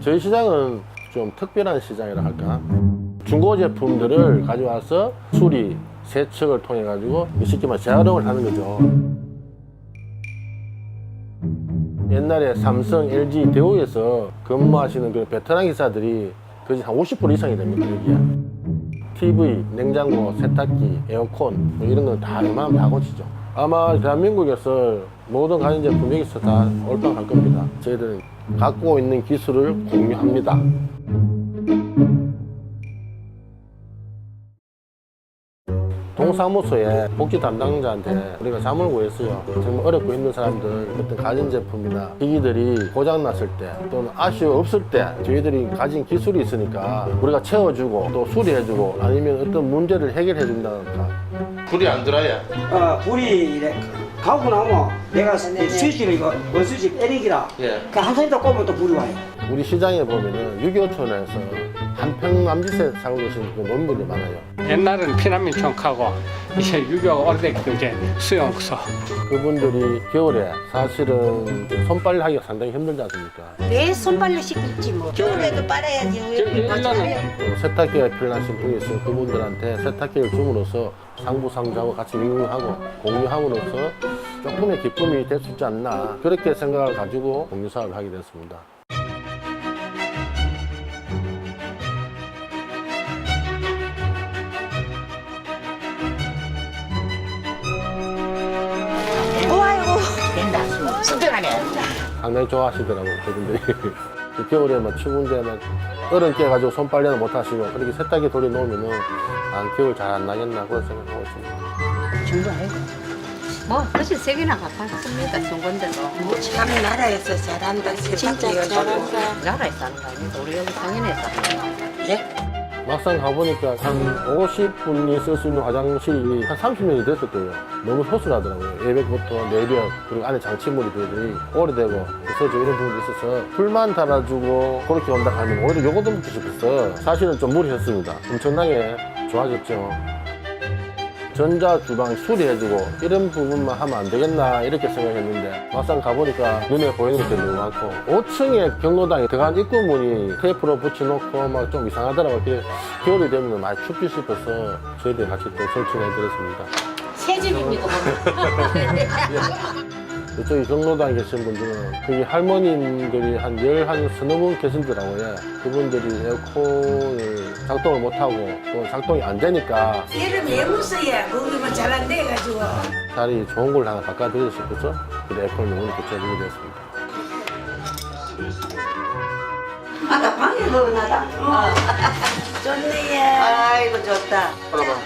저희 시장은 좀 특별한 시장이라 할까? 중고 제품들을 가져와서 수리, 세척을 통해 가지고 쉽게 말해 재활용을 하는 거죠. 옛날에 삼성, LG, 대우에서 근무하시는 그 베테랑 기사들이 거의 한 50% 이상이 됩니다, 여기에. TV, 냉장고, 세탁기, 에어컨 뭐 이런 건 다 웬만하면 다 고치죠. 아마 대한민국에서 모든 가전제품 여기서 다 올빵할 겁니다. 저희들은 갖고 있는 기술을 공유합니다. 동사무소에 복지 담당자한테 우리가 자문을 구했어요. 정말 어렵고 힘든 사람들 어떤 가전제품이나 기기들이 고장났을 때 또는 아쉬워 없을 때 저희들이 가진 기술이 있으니까 우리가 채워주고 또 수리해주고 아니면 어떤 문제를 해결해준다든가 불이 안 들어야 어, 불이 이래 가고 나면 내가 스위치를 이거 원스위치 빼내기라 예. 그한 손에 더 꼽으면 또 불이 와요 우리 시장에 보면은 6.25촌에서 한평 남짓에 살고 계시는 그 노인분이 많아요. 옛날은 피난민 총하고 이제 유교가 오래됐고 이제 수용소 그분들이 겨울에 사실은 손빨래 하기가 상당히 힘들지 않습니까? 내 손빨래 시키지 뭐. 겨울에도 빨아야지 왜 일- 일년은 또 세탁기가 필요하신 분이 있으면 그분들한테 세탁기를 줌으로써 상부상조하고 같이 윙윙하고 공유함으로써 조금의 기쁨이 될수 있지 않나 그렇게 생각을 가지고 공유 사업을 하게 됐습니다. 상당히 좋아하시더라고요, 그분들이. 그 겨울에 막 추운데 막 얼음 깨가지고 손 빨래는 못 하시고 그렇게 세탁기 돌려 놓으면은 아, 겨울 잘 안 나겠나 그런 생각하고 있습니다. 뭐 훨씬 세게나 갚았습니다. 중건데도. 참 나라에서 잘한다 진짜 잘한다 나라에 사는 거 아니고 우리 여기 상인에 사는 거. 예? 막상 가보니까 한 50분이 쓸 수 있는 화장실이 한 30년이 됐을 거예요. 너무 소순하더라고요. 예백부터 내벽, 그리고 안에 장치물들이 오래되고 부서지고 이런 부분이 있어서 불만 달아주고 그렇게 온다 하면 오히려 요거도 먹고 싶었어. 사실은 좀 무리했습니다. 엄청나게 좋아졌죠. 전자주방 수리해주고 이런 부분만 하면 안 되겠나 이렇게 생각했는데 막상 가보니까 눈에 보이는 것들이 너무 많고 5층에 경로당에 들어간 입구문이 테이프로 붙여놓고 막 좀 이상하더라고요. 겨울이 되면 많이 춥지 싶어서 저희들이 같이 또 설치해드렸습니다. 새 집입니까? 이쪽에 경로당에 계신 분들은 거기 할머님들이 한 열 한 서너 분 계신더라고요. 그분들이 에어컨을 작동을 못하고 또 작동이 안 되니까 이름 왜 무서야 거기만 잘 안 돼가지고. 자리 좋은 걸 하나 바꿔드리고 싶어서 그 에어컨을 오늘 교체해드리게 됐습니다. 아까 방에 넣어놔다? 어. 좋네 아이고 좋다.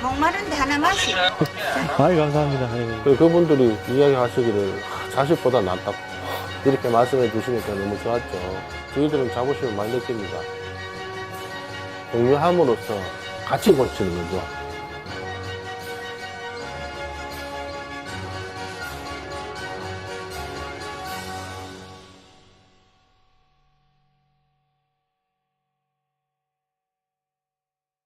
목마른데 하나 마시 아이 감사합니다. 예. 그 그분들이 이야기하시기를 " 아, 자식보다 낫다고 이렇게 말씀해 주시니까 너무 좋았죠. 저희들은 자부심을 많이 느낍니다. 공유함으로써 같이 고치는 거죠.